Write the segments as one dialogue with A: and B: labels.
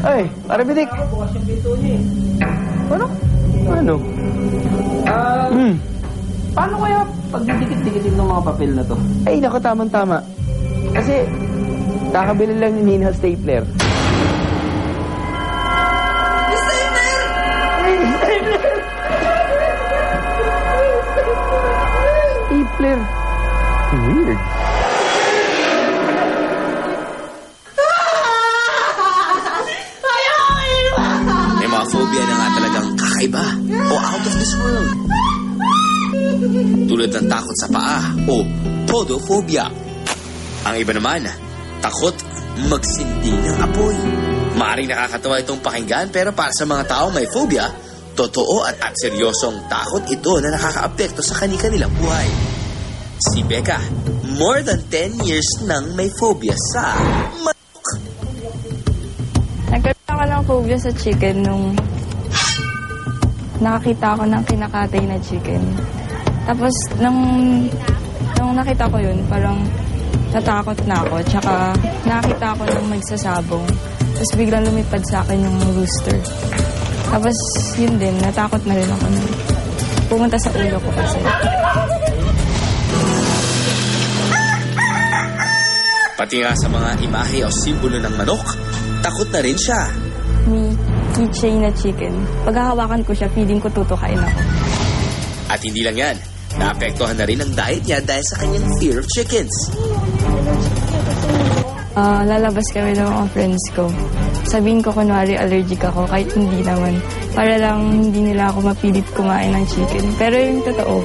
A: Pare Bidik.
B: Bukas yung pinto niya eh.
A: Ano? Ano?
B: Ah,
A: Hmm.
B: paano kaya pag didikit-dikitin ng mga papel na to?
A: Ay, naku, tamang-tama. Kasi, kakabili lang ni Nina stapler. Stapler! Weird.
C: Kakaiba o out of this world. Tulad ng takot sa paa o podophobia. Ang iba naman, takot magsindi ng apoy. Maaring nakakatawa itong pakinggan pero para sa mga taong may phobia, totoo at, at seryosong takot ito na nakakaapekto sa kani-kanilang buhay. Si Becca, more than 10 years nang may phobia sa manok.
D: Nagkaroon ako ng phobia sa chicken nung nakakita ako ng kinakatay na chicken. Tapos, nung, nung nakita ko yun, parang natakot na ako. Tsaka, nakita ako ng magsasabong. Tapos, biglang lumipad sa akin yung rooster. Tapos, yun din, natakot na rin ako. Pumunta sa ulo ko kasi.
C: Pati nga sa mga imahe o simbolo ng manok, takot na rin siya.
D: Keychain na chicken. Pag hahawakan ko siya, feeling ko tutukain ako.
C: At hindi lang yan, naapektuhan na rin ang diet niya dahil sa kanyang fear of chickens.
D: Ah, lalabas kami ng mga friends ko. Sabihin ko kunwari allergic ako kahit hindi naman. Para lang hindi nila ako mapilit kumain ng chicken. Pero yung totoo,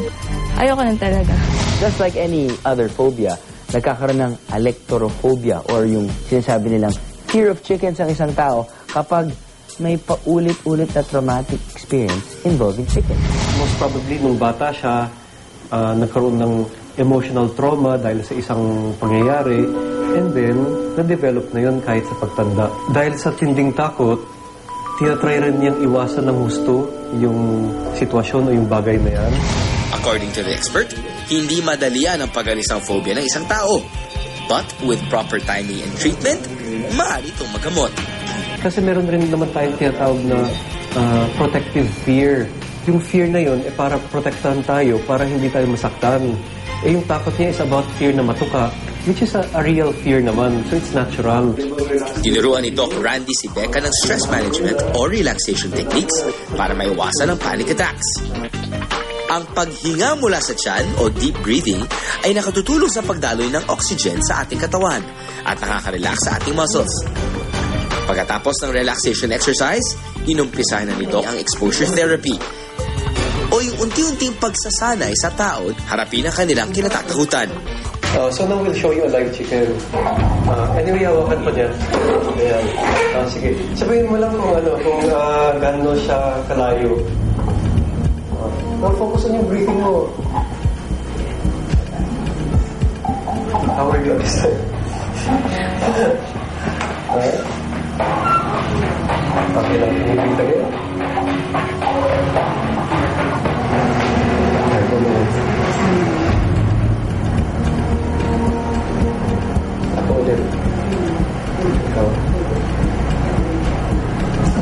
D: ayoko na talaga.
A: Just like any other phobia, nagkakaroon ng electorophobia or yung sinasabi nilang fear of chickens ang isang tao kapag may paulit-ulit na traumatic experience involving chicken.
E: most probably nung bata siya, ah, nagkaroon ng emotional trauma dahil sa isang pangyayari and then na-develop na yun kahit sa pagtanda. Dahil sa tinding takot, tinatry rin niyang iwasan ng husto yung sitwasyon o yung bagay na yan.
C: According to the expert, hindi madalian ang pag-alis ng phobia ng isang tao. But with proper timing and treatment, maaari itong magamot.
E: Kasi meron rin naman tayong tinatawag na ah, protective fear. Yung fear na yun, eh, para protektahan tayo, para hindi tayo masaktan. Eh, yung takot niya is about fear na matuka, which is a, a real fear naman. So, it's natural.
C: Tinuruan ni Doc Randy si Becca ng stress management o relaxation techniques para maiwasan ang panic attacks. Ang paghinga mula sa tiyan o deep breathing ay nakatutulong sa pagdaloy ng oxygen sa ating katawan at nakaka-relax sa ating muscles. Pagkatapos ng relaxation exercise, inumpisahan na ni Doc ang exposure therapy o yung unti-unting pagsasanay sa tao harapin ang kanilang kinatatakutan.
E: Uh, so now we'll show you a live chicken. Uh, anyway, hawakan pa niya. Ayan. Ah, sige. Sabihin mo lang kung ano, kung uh, gaano siya kalayo. Uh, focus on yung breathing mo. How are you?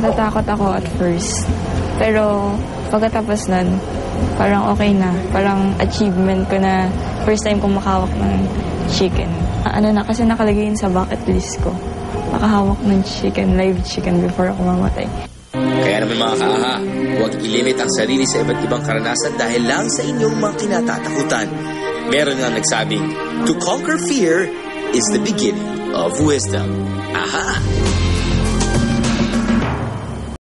D: Natatakot ako at first. Pero pagkatapos nun, parang okay na. Parang achievement ko na first time kong makahawak ng chicken. Ah, Ano na, kasi nakalagay yun sa bucket list ko. Makahawak ng chicken, live chicken before ako mamatay.
C: Kaya naman mga kaaha, huwag ilimit ang sarili sa iba't ibang karanasan dahil lang sa inyong mga kinatatakutan. Meron nga nagsabing, to conquer fear is the beginning of wisdom. Aha!